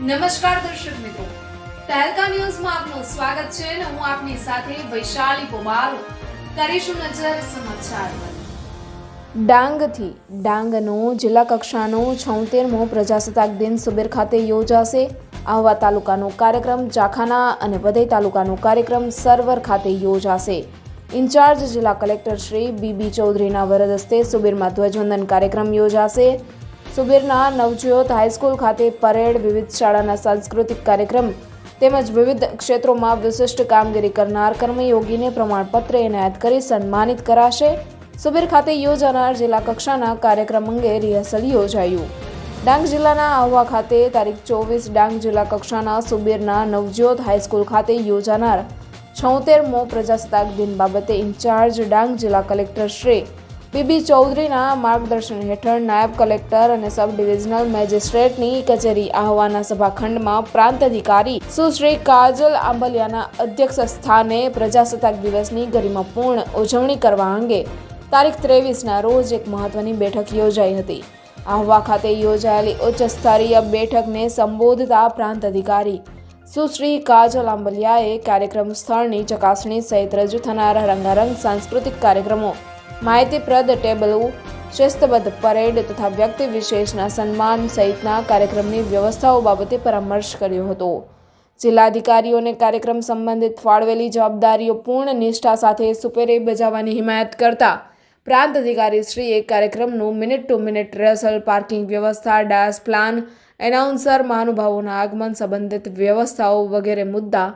નમસ્કાર દર્શક મિત્રો. તહેલકા ન્યૂઝમાં આપનું સ્વાગત છે અને હું આપની સાથે વૈશાલી પોમારો કરીશું નજર સમાચાર ડાંગથી ડાંગનો જિલ્લા કક્ષાનો છોતેરમો પ્રજાસત્તાક દિન સુબેર ખાતે યોજાશે. આહવા તાલુકાનો કાર્યક્રમ ચાખાના અને વધઈ તાલુકાનો કાર્યક્રમ સર્વર ખાતે યોજાશે. ઇન્ચાર્જ જિલ્લા કલેક્ટર શ્રી બીબી ચૌધરીના વરદ હસ્તે સુબીરમાં ધ્વજવંદન કાર્યક્રમ યોજાશે. સુબીરના નવજ્યોત હાઈસ્કૂલ ખાતે પરેડ, વિવિધ શાળાના સાંસ્કૃતિક કાર્યક્રમ તેમજ વિવિધ ક્ષેત્રોમાં વિશિષ્ટ કામગીરી કરનાર કર્મયોગીને પ્રમાણપત્ર એનાયત કરી સન્માનિત કરાશે. સુબીર ખાતે યોજાનાર જિલ્લા કક્ષાના કાર્યક્રમ અંગે રિહર્સલ યોજાયું. ડાંગ જિલ્લાના આહવા ખાતે તારીખ ચોવીસ ડાંગ જિલ્લા કક્ષાના સુબીરના નવજ્યોત હાઈસ્કૂલ ખાતે યોજાનાર છોતેરમો પ્રજાસત્તાક દિન બાબતે ઇન્ચાર્જ ડાંગ જિલ્લા કલેક્ટર શ્રી બીબી ચૌધરીના માર્ગદર્શન હેઠળ નાયબ કલેક્ટર અને સબ ડિવિઝનલ મેજિસ્ટ્રેટની કચેરી આહવાના સભાખંડમાં પ્રાંત અધિકારી સુશ્રી કાજલ આંબલિયાના અધ્યક્ષ સ્થાને પ્રજાસત્તાક દિવસની ગરિમાપૂર્ણ ઉજવણી કરવા અંગે તારીખ ત્રેવીસના રોજ એક મહત્વની બેઠક યોજાઈ હતી. આહવા ખાતે યોજાયેલી ઉચ્ચ સ્તરીય બેઠકને સંબોધતા પ્રાંત અધિકારી સુશ્રી કાજલ આંબલિયાએ કાર્યક્રમ સ્થળની ચકાસણી સહિત રજૂ થનારા રંગારંગ સાંસ્કૃતિક કાર્યક્રમો માહિતીપ્રદ ટેબલો શિસ્તબદ્ધ પરેડ તથા વ્યક્તિ વિશેષના સન્માન સહિતના કાર્યક્રમની વ્યવસ્થાઓ બાબતે પરામર્શ કર્યો હતો. જિલ્લાધિકારીઓને કાર્યક્રમ સંબંધિત ફાળવેલી જવાબદારીઓ પૂર્ણ નિષ્ઠા સાથે સુપેરે બજાવવાની હિમાયત કરતા પ્રાંત અધિકારી શ્રીએ કાર્યક્રમનું minute to minute rehearsal, parking વ્યવસ્થા ડાયસ પ્લાન, એનાઉન્સર, મહાનુભાવોના આગમન સંબંધિત વ્યવસ્થાઓ વગેરે મુદ્દા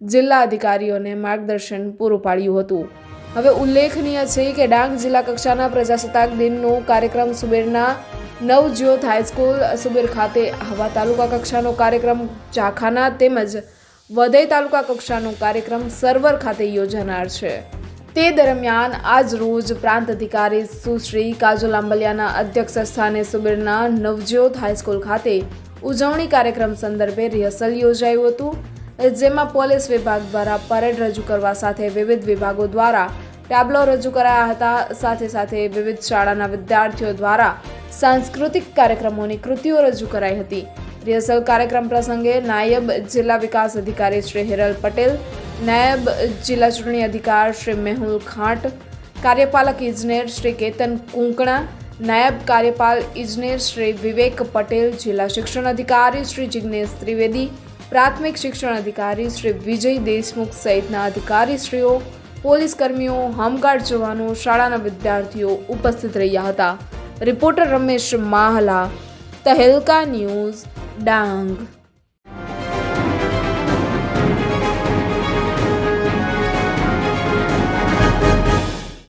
જિલ્લા અધિકારીઓને માર્ગદર્શન પૂરું પાડ્યું હતું. હવે ઉલ્લેખનીય છે કે ડાંગ જિલ્લા કક્ષાના પ્રજાસત્તાક દિનનો કાર્યક્રમ સુબેરના નવજ્યોત હાઈસ્કૂલ સુબેર ખાતે હવા તાલુકા કક્ષાનો કાર્યક્રમ ચાખાના તેમજ વધઈ તાલુકા કક્ષાનો કાર્યક્રમ સર્વર ખાતે યોજાનાર છે. તે દરમિયાન આજ રોજ પ્રાંત અધિકારી સુશ્રી કાજલ આંબલિયાના અધ્યક્ષ સ્થાને સુબેરના નવજ્યોત હાઈસ્કૂલ ખાતે ઉજવણી કાર્યક્રમ સંદર્ભે રિહર્સલ યોજાયું હતું. જેમાં પોલીસ વિભાગ દ્વારા પરેડ રજૂ કરવા સાથે વિવિધ વિભાગો દ્વારા ટેબ્લો રજૂ કરાયા હતા. સાથે સાથે વિવિધ શાળાના વિદ્યાર્થીઓ દ્વારા સાંસ્કૃતિક કાર્યક્રમોની કૃતિઓ રજૂ કરાઈ હતી. રિહર્સલ કાર્યક્રમ પ્રસંગે નાયબ જિલ્લા વિકાસ અધિકારી શ્રી હિરલ પટેલ, નાયબ જિલ્લા ચૂંટણી અધિકાર શ્રી મેહુલ ખાંટ, કાર્યપાલક ઇજનેર શ્રી કેતન કુંકણા, નાયબ કાર્યપાલ ઇજનેર શ્રી વિવેક પટેલ, જિલ્લા શિક્ષણ અધિકારી શ્રી જિજ્ઞેશ ત્રિવેદી પ્રાથમિક શિક્ષણ અધિકારી શ્રી વિજય દેશમુખ સહિતના અધિકારીશ્રીઓ પોલીસ કર્મીઓ હોમગાર્ડ જવાનો, શાળાના વિદ્યાર્થીઓ ઉપસ્થિત રહ્યા હતા. Reporter Ramesh Mahla, Tehelka news, Dang.